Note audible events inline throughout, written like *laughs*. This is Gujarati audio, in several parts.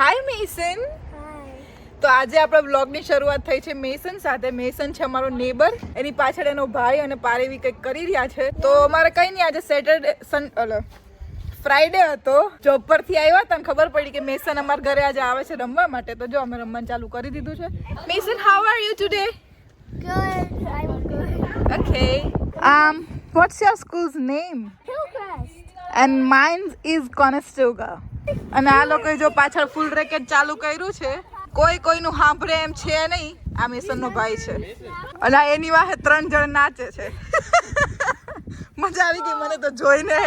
હાય મેસન તો આજે આપણા બ્લોગની શરૂઆત થઈ છે મેસન સાથે. મેસન છે અમારો નેબર એની પાછળ એનો ભાઈ અને પારેવી કંઈક કરી રહ્યા છે. તો અમારે કંઈ નહીં આજે સેટરડે સન ઓલો ફ્રાઈડે હતો. જોબ પરથી આવ્યા તને ખબર પડી કે મેસન અમારા ઘરે આજે આવે છે રમવા માટે. તો જો અમે રમવાનું ચાલુ કરી દીધું છે. Mason how are you today. Okay um what's your school's name? Hillcrest. and mine is Conestoga. અને આ લોકોએ જો પાછળ ફૂલ રેકેટ ચાલુ કર્યું છે. કોઈ કોઈનું સાંભળે એમ છે નહીં. આ મિશનનો ભાઈ છે. અને આ એની વાહે ત્રણ જણ નાચે છે. *laughs* મજા આવી ગઈ મને તો જોઈને.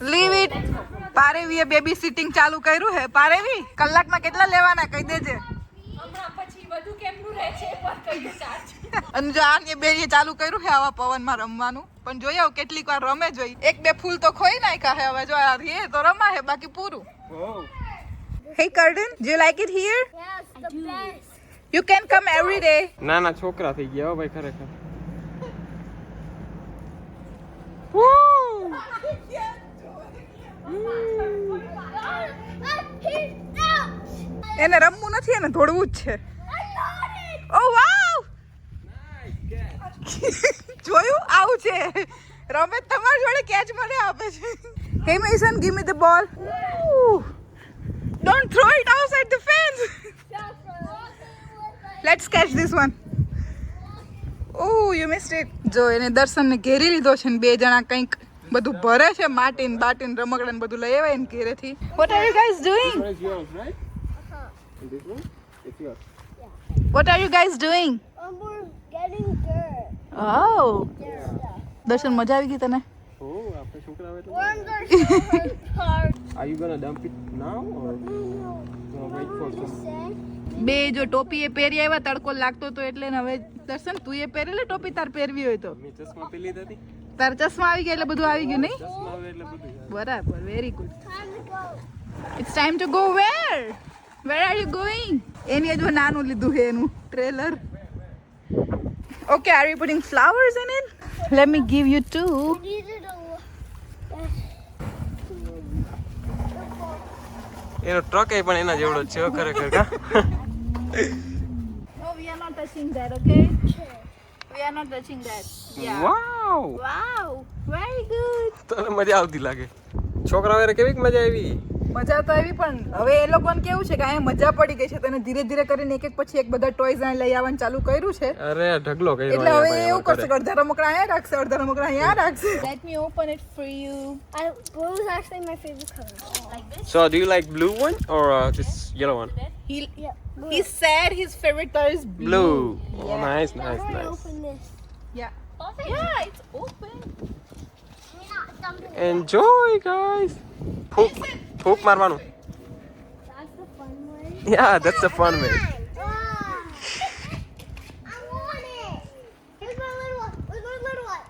લીવ ઇટ પારેવીએ બેબી સિટિંગ ચાલુ કર્યું હે. પારેવી કલાકમાં કેટલા લેવાના કહી દેજે. અને જો આ બે ચાલુ કર્યું છે આવા પવનમાં રમવાનું. પણ જોઈ હવે કેટલીક વાર રમે જોઈ એક બે ફૂલ તો ખોઈ નાખ્યા હે હવે જો આ રે તો રમા હે બાકી પૂરું. Hey Carden do you like it here yes the best you can come every day નાના છોકરા થઈ ગયા હો ભાઈ ખરેખર. એને રમવું નથી એને દોડવું જ છે. જોયું? આવું છે. રમેશ તમારી જોડે કેચ મને આપે છે hey Mason give me the ball don't throw it outside the fence let's catch this one oh you missed it જો, એને દર્શનને ઘેરી લીધો છે ને બે જણા કંઈક બધું ભરે છે, માટીન બાટીન રમકડા બધું લઈ આવે ને ઘેરેથી. What are you guys doing. What are you guys doing Oh. Darshan મજા આવી ગઈ તને? *laughs* બે જો ટોપી એ પહેરી આવ્યા તડકો લાગતો તો એટલે ને હવે દર્શન તું એ પહેરેલી ટોપી તાર પહેરવી હોય તો. તાર ચશ્મા આવી ગયા એટલે બધું આવી ગયું નહીં? બરાબર very good time to go. It's time to go where where are you going એની હજુ નાનું લીધું છે એનું trailer okay are you putting flowers in it let me give you two Needed a. એનો ટ્રક એ પણ એના જેવડો જ છે હો ખરેખર કા Oh, we are not touching that, okay? We are not touching that. Yeah. Vav Wow, very good. તને મજા આવતી લાગે છોકરા વારે કેવી મજા આવી મજા તો આવી પણ હવે એ લોકોને કેવું છે કે અહીંયા મજા પડી ગઈ છે તો એને ધીરે ધીરે કરીને એક એક પછી એક બધા ટોયઝ અહીં લઈ આવવાનું ચાલુ કર્યું છે અરે ઢગલો કર્યો એટલે હવે એવું કરશે કે અડધા રમકડા અહીંયા રાખશે અડધા રમકડા અહીંયા રાખશે let me open it for you blue is actually my favorite color. Like this? So do you like blue one or uh, this yellow one? he Yeah. He said his favorite color is blue, Blue. Oh, Yeah. nice, I'm nice, gonna nice. open this. yeah yeah it's open. Enjoy, guys. ફૂક ફૂક મારવાનું That's the fun way. Yeah, that's the fun way. Ah. I want it. Here's my little one. Where's my little one?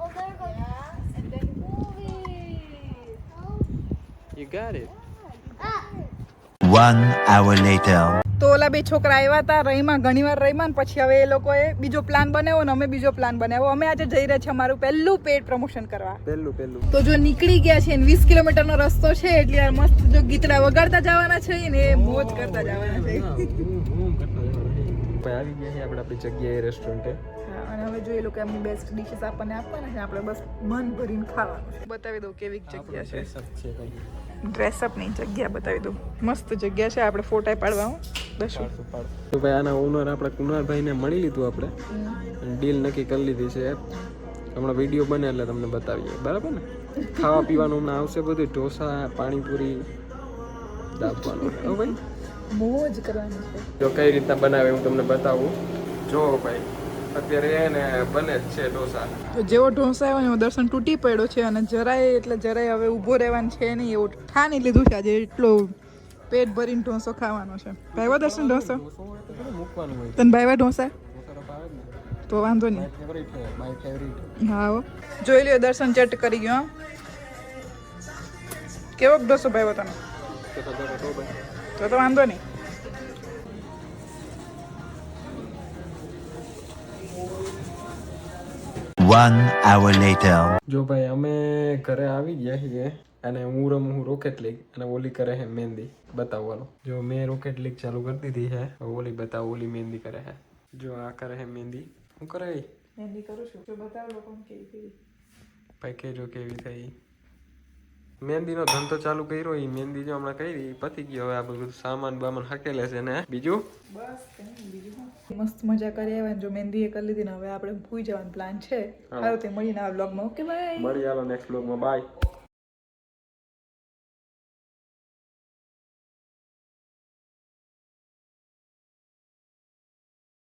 Oh, there goes. and then move it You got it. Ah. One hour later. તો ઓલા બે છોકરા આવ્યા હતા રહીમાં ઘણી વાર રહીમાં ને પછી હવે એ લોકોએ બીજો પ્લાન બનાવ્યો ને અમે બીજો પ્લાન બનાવ્યો. અમે આજે જઈ રહ્યા છીએ અમારું પહેલું પેડ પ્રમોશન કરવા. પહેલું પહેલું. તો જો નીકળી ગયા છે વીસ કિલોમીટરનો રસ્તો છે એટલે યાર મસ્ત જો ગીતડા વગાડતા જવાના છે ને એ મોજ કરતા જવાના છે. આવી ગયા છે આપણે આપણી જગ્યાએ રેસ્ટોરન્ટે અને હવે જો એ લોકો એમની બેસ્ટ ડિશિસ આપણને આપવાના છે આપણે બસ મન ભરીને ખાવાનું બતાવી દઉં કેવી જગ્યા છે. ડ્રેસઅપની જગ્યા બતાવી દઉં. મસ્ત જગ્યા છે આપણે ફોટા પાડવા હું. દશું તો ભાઈ આના ઓનર આપણે કુનારભાઈને મળી લીધું આપણે. ડીલ નક્કી કરી લીધી છે હમણાં વીડિયો બને એટલે તમને બતાવીએ. બરાબર ને? ખાવા પીવાનું હમણાં આવશે બધું. ઢોસા પાણીપુરી દાબવાનું. હો ભાઈ. મોજ કરવાની છે. જો કઈ રીતના બનાવે હું તમને બતાવું. જો ભાઈ. અત્યારે બને જ છે ઢોસા તો જેવો ઢોસા આવ્યો એવો દર્શન તૂટી પડ્યો છે અને જરાય એટલે જરાય હવે ઊભો રહેવાનું છે નહીં, એવું ઠાની લીધું છે આજે એટલો પેટ ભરીને ઢોસો ખાવાનો છે. ભાઈવા દર્શન ઢોસો તને ભાઈવા ઢોસા તો વાંધો નહીં. હા. જોઈ લ્યો દર્શન ચટ કરી ગયો કેવો ઢોસો ભાઈવો તને તો તો વાંધો નહીં. One hour later. જો ભાઈ અમે ઘરે આવી ગયા છીએ અને હું રમું હું રોકેટ લીગ અને ઓલી કરે છે મહેંદી. બતાવવાનું. જો મેં રોકેટ લીગ ચાલુ કરી દીધી છે ઓલી બતાવ ઓલી મહેંદી કરે છે. જો આ કરે છે મહેંદી. હું કરે મહેંદી કરું છું. જો બતાવો લોકો કેવી થઈ ભાઈ કેજો કેવી થઈ. મહેંદીનો ધંધો ચાલુ કર્યો એ મહેંદી જો હમણાં કરી પતી ગયો. હવે આ બધું સામાન બામાન હકેલે છે ને? બીજું? બસ? મસ્ત મજા કરી આવ્યા જો મહેંદી એ કરી લીધી ને હવે આપણે ભૂઈ જવાનો પ્લાન છે. સારું તે મળીને આ બ્લોગમાં ઓકે બાય મળી આવો નેક્સ્ટ બ્લોગમાં બાય